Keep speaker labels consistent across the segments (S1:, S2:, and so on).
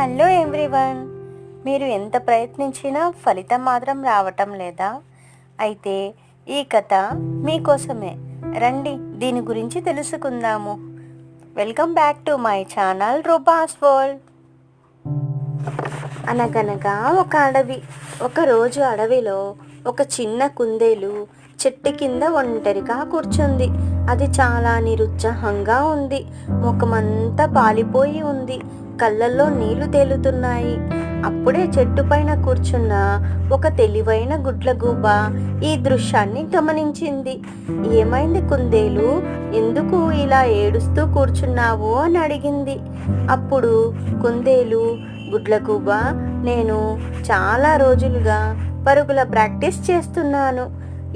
S1: Hello everyone. మీరు ఎంత ప్రయత్నించినా ఫలితం మాత్రం రావటం లేదా? అయితే ఈ కథ మీకోసమే. రండి దీని గురించి తెలుసుకుందాము. Welcome back to my channel Roopa's world. అనగనగా ఒక అడవి. ఒకరోజు అడవిలో ఒక చిన్న కుందేలు చెట్టు కింద ఒంటరిగా కూర్చుంది. అది చాలా నిరుత్సాహంగా ఉంది. ముఖమంతా పాలిపోయి ఉంది. కళ్ళల్లో నీళ్ళు తేలుతున్నాయి. అప్పుడే చెట్టు పైన కూర్చున్న ఒక తెలివైన గుడ్లగూబ ఈ దృశ్యాన్ని గమనించింది. ఏమైంది కుందేలు? ఎందుకు ఇలా ఏడుస్తూ కూర్చున్నావు అని అడిగింది. అప్పుడు కుందేలు గుడ్లగూబ నేను చాలా రోజులుగా పరుగుల ప్రాక్టీస్ చేస్తున్నాను.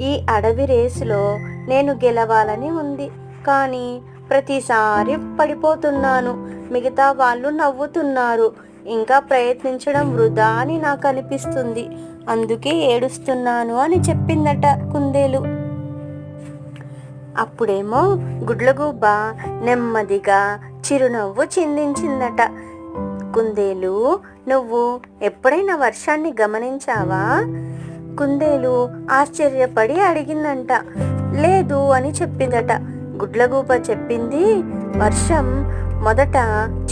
S1: ఈ అడవి రేసులో నేను గెలవాలని ఉంది. కానీ ప్రతిసారి పడిపోతున్నాను. మిగతా వాళ్ళు నవ్వుతున్నారు. ఇంకా ప్రయత్నించడం వృధా అని నాకు అనిపిస్తుంది. అందుకే ఏడుస్తున్నాను అని చెప్పిందట కుందేలు. అప్పుడేమో గుడ్లగూబ నెమ్మదిగా చిరునవ్వు చిందించిందట. కుందేలు నువ్వు ఎప్పుడైనా వర్షాన్ని గమనించావా? కుందేలు ఆశ్చర్యపడి అడిగిందంట. లేదు అని చెప్పిందట. గుడ్లగూప చెప్పింది వర్షం మొదట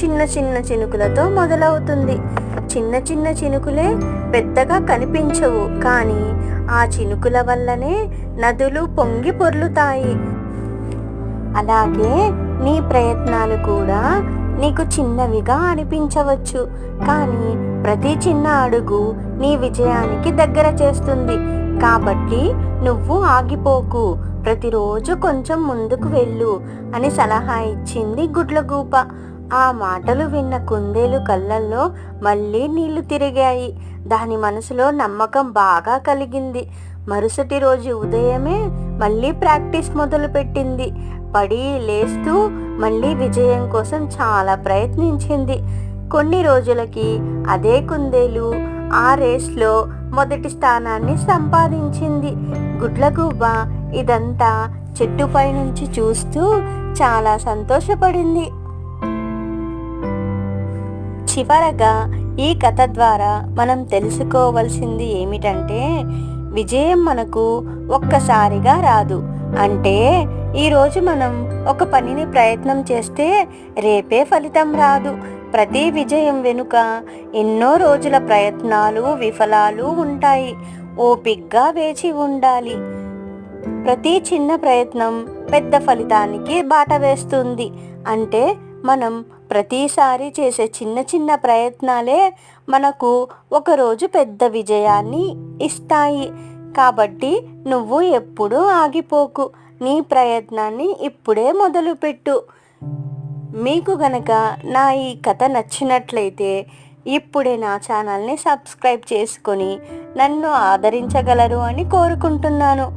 S1: చిన్న చిన్న చినుకులతో మొదలవుతుంది. చిన్న చిన్న చినుకులే పెద్దగా కనిపించవు. కానీ ఆ చినుకుల వల్లనే నదులు పొంగి పొర్లుతాయి. అలాగే నీ ప్రయత్నాలు కూడా నీకు చిన్నవిగా అనిపించవచ్చు. కానీ ప్రతి చిన్న అడుగు నీ విజయానికి దగ్గర చేస్తుంది. కాబట్టి నువ్వు ఆగిపోకు. ప్రతిరోజు కొంచెం ముందుకు వెళ్ళు అని సలహా ఇచ్చింది గుడ్లగూప. ఆ మాటలు విన్న కుందేలు కళ్ళల్లో మళ్ళీ నీళ్ళు తిరిగాయి. దాని మనసులో నమ్మకం బాగా కలిగింది. మరుసటి రోజు ఉదయమే మళ్ళీ ప్రాక్టీస్ మొదలుపెట్టింది. పడి లేస్తూ మళ్ళీ విజయం కోసం చాలా ప్రయత్నించింది. కొన్ని రోజులకి అదే కుందేలు ఆ రేస్లో మొదటి స్థానాన్ని సంపాదించింది. గుడ్లగూబ ఇదంతా చెట్టుపై నుంచి చూస్తూ చాలా సంతోషపడింది. చివరగా ఈ కథ ద్వారా మనం తెలుసుకోవలసింది ఏమిటంటే విజయం మనకు ఒక్కసారిగా రాదు. అంటే ఈరోజు మనం ఒక పనిని ప్రయత్నం చేస్తే రేపే ఫలితం రాదు. ప్రతి విజయం వెనుక ఎన్నో రోజుల ప్రయత్నాలు విఫలాలు ఉంటాయి. ఓపిగ్గా వేచి ఉండాలి. ప్రతి చిన్న ప్రయత్నం పెద్ద ఫలితానికి బాట వేస్తుంది. అంటే మనం ప్రతిసారి చేసే చిన్న చిన్న ప్రయత్నాలే మనకు ఒకరోజు పెద్ద విజయాన్ని ఇస్తాయి. కాబట్టి నువ్వు ఎప్పుడూ ఆగిపోకు. నీ ప్రయత్నాన్ని ఇప్పుడే మొదలుపెట్టు. మీకు గనక నా ఈ కథ నచ్చినట్లయితే ఇప్పుడే నా ఛానల్ని సబ్స్క్రైబ్ చేసుకొని నన్ను ఆదరించగలరు అని కోరుకుంటున్నాను.